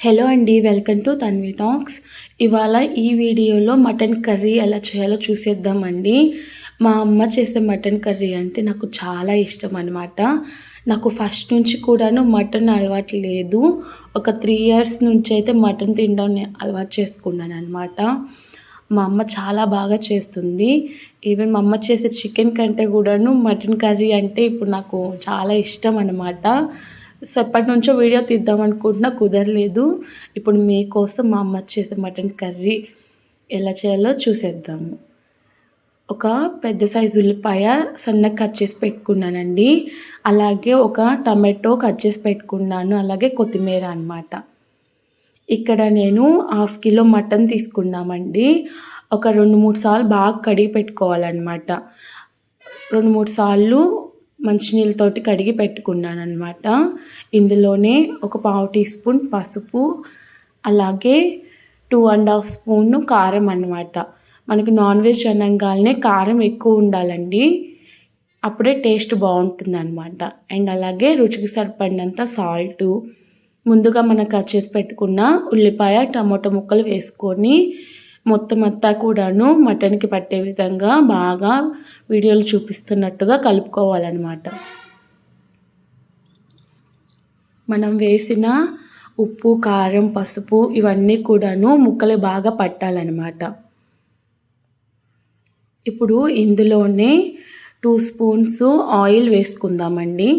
Hello అండి welcome to Tanvi talks ఇవాళ ఈ వీడియోలో మటన్ కర్రీ ఎలా చేయాలో చూసేద్దామండి. మా అమ్మ చేసే మటన్ కర్రీ అంటే నాకు చాలా ఇష్టం అనమాట నాకు ఫస్ట్ నుంచి కూడాను మటన్ అలవాటు లేదు. ఒక త్రీ ఇయర్స్ నుంచి అయితే మటన్ తినడం అలవాటు చేసుకున్నాను అనమాట మా అమ్మ చాలా బాగా చేస్తుంది. ఈవెన్ మా అమ్మ చేసే చికెన్ కంటే కూడాను మటన్ కర్రీ అంటే ఇప్పుడు నాకు చాలా ఇష్టం అనమాట సో ఎప్పటి నుంచో వీడియో తీద్దాం అనుకుంటున్నా కుదరలేదు. ఇప్పుడు మీకోసం మా అమ్మ చేసే మటన్ కర్రీ ఎలా చేయాలో చూసేద్దాము ఒక పెద్ద సైజు ఉల్లిపాయ సన్నగా కట్ చేసి పెట్టుకున్నానండి. అలాగే ఒక టమాటో కట్ చేసి పెట్టుకున్నాను. అలాగే కొత్తిమీర అనమాట ఇక్కడ నేను హాఫ్ కిలో మటన్ తీసుకున్నామండి. ఒక రెండు మూడు సార్లు బాగా కడిగి పెట్టుకోవాలన్నమాట. రెండు మూడు సార్లు మంచినీళ్ళతోటి కడిగి పెట్టుకున్నాను అనమాట ఇందులోనే ఒక పావు టీ స్పూన్ పసుపు అలాగే టూ అండ్ హాఫ్ స్పూన్ కారం అన్నమాట. మనకి నాన్ వెజ్ అనగానే కారం ఎక్కువ ఉండాలండి. అప్పుడే టేస్ట్ బాగుంటుంది అనమాట అండ్ అలాగే రుచికి సరిపడినంత సాల్టు. ముందుగా మనం కట్ చేసి పెట్టుకున్న ఉల్లిపాయ టమాటో ముక్కలు వేసుకొని మొత్తం అంతా కూడాను మటన్కి పట్టే విధంగా బాగా వీడియోలు చూపిస్తున్నట్టుగా కలుపుకోవాలన్నమాట. మనం వేసిన ఉప్పు కారం పసుపు ఇవన్నీ కూడాను ముక్కలు బాగా పట్టాలన్నమాట. ఇప్పుడు ఇందులోనే టూ స్పూన్స్ ఆయిల్ వేసుకుందామండి.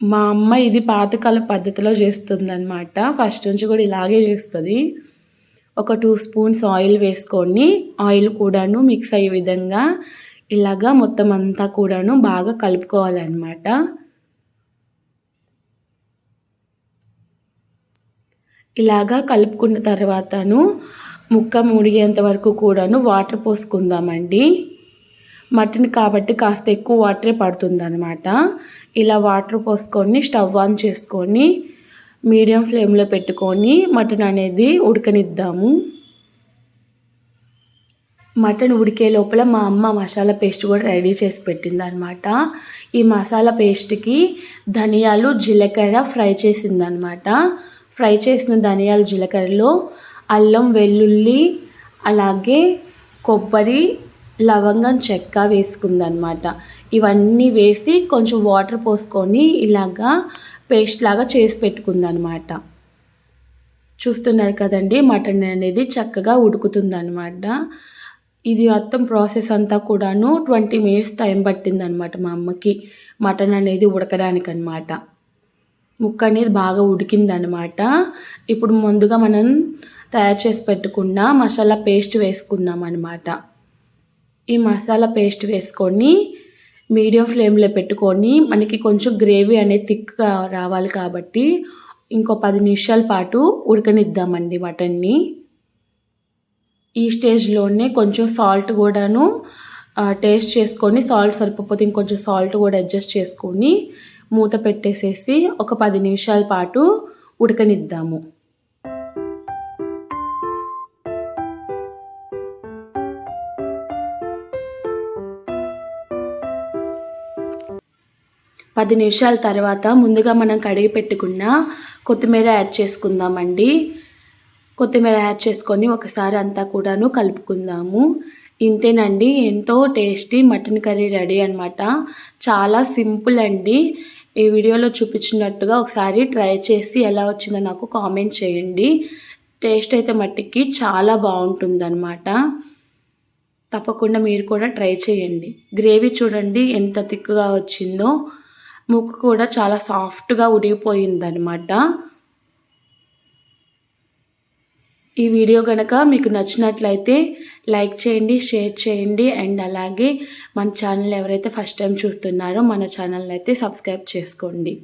మా అమ్మ ఇది పాతకాల పద్ధతిలో చేస్తుందన్నమాట. ఫస్ట్ నుంచి కూడా ఇలాగే చేస్తుంది. ఒక టూ స్పూన్స్ ఆయిల్ వేసుకొని ఆయిల్ కూడాను మిక్స్ అయ్యే విధంగా ఇలాగా మొత్తం అంతా కూడాను బాగా కలుపుకోవాలన్నమాట. ఇలాగా కలుపుకున్న తర్వాతను ముక్క ముడిగేంత వరకు కూడాను వాటర్ పోసుకుందామండి. మటన్ కాబట్టి కాస్త ఎక్కువ వాటరే పడుతుందన్నమాట. ఇలా వాటర్ పోసుకొని స్టవ్ ఆన్ చేసుకొని మీడియం ఫ్లేమ్లో పెట్టుకొని మటన్ అనేది ఉడకనిద్దాము. మటన్ ఉడికే లోపల మా అమ్మ మసాలా పేస్ట్ కూడా రెడీ చేసి పెట్టిందనమాట. ఈ మసాలా పేస్ట్కి ధనియాలు జీలకర్ర ఫ్రై చేసిందనమాట. ఫ్రై చేసిన ధనియాలు జీలకర్రలో అల్లం వెల్లుల్లి అలాగే కొబ్బరి లవంగం చెక్క వేసుకుందనమాట. ఇవన్నీ వేసి కొంచెం వాటర్ పోసుకొని ఇలాగా పేస్ట్ లాగా చేసి పెట్టుకుందనమాట. చూస్తున్నారు కదండి మటన్ అనేది చక్కగా ఉడుకుతుందనమాట. ఇది మొత్తం ప్రాసెస్ అంతా కూడాను ట్వంటీ మినిట్స్ టైం పట్టిందనమాట మా అమ్మకి మటన్ అనేది ఉడకడానికి అనమాట ముక్క అనేది బాగా ఉడికిందనమాట. ఇప్పుడు ముందుగా మనం తయారు చేసి పెట్టుకున్న మసాలా పేస్ట్ వేసుకున్నాం అనమాట ఈ మసాలా పేస్ట్ వేసుకొని మీడియం ఫ్లేమ్లో పెట్టుకొని మనకి కొంచెం గ్రేవీ అనేది థిక్గా రావాలి కాబట్టి ఇంకో పది నిమిషాల పాటు ఉడకనిద్దామండి మటన్ని ఈ స్టేజ్లోనే కొంచెం సాల్ట్ కూడాను టేస్ట్ చేసుకొని సాల్ట్ సరిపోతే ఇంకొంచెం సాల్ట్ కూడా అడ్జస్ట్ చేసుకొని మూత పెట్టేసేసి ఒక పది నిమిషాల పాటు ఉడకనిద్దాము. పది నిమిషాల తర్వాత ముందుగా మనం కడిగి పెట్టుకున్న కొత్తిమీర యాడ్ చేసుకుందామండి. కొత్తిమీర యాడ్ చేసుకొని ఒకసారి అంతా కూడాను కలుపుకుందాము. ఇంతేనండి ఎంతో టేస్టీ మటన్ కర్రీ రెడీ అనమాట చాలా సింపుల్ అండి. ఈ వీడియోలో చూపించినట్టుగా ఒకసారి ట్రై చేసి ఎలా వచ్చిందో నాకు కామెంట్ చేయండి. టేస్ట్ అయితే మట్టికి చాలా బాగుంటుందన్నమాట. తప్పకుండా మీరు కూడా ట్రై చేయండి. గ్రేవీ చూడండి ఎంత థిక్గా వచ్చిందో. ముక్కు కూడా చాలా సాఫ్ట్గా ఉడిగిపోయిందనమాట ఈ వీడియో కనుక మీకు నచ్చినట్లయితే లైక్ చేయండి షేర్ చేయండి అండ్ అలాగే మన ఛానల్ ఎవరైతే ఫస్ట్ టైం చూస్తున్నారో మన ఛానల్ అయితే సబ్స్క్రైబ్ చేసుకోండి.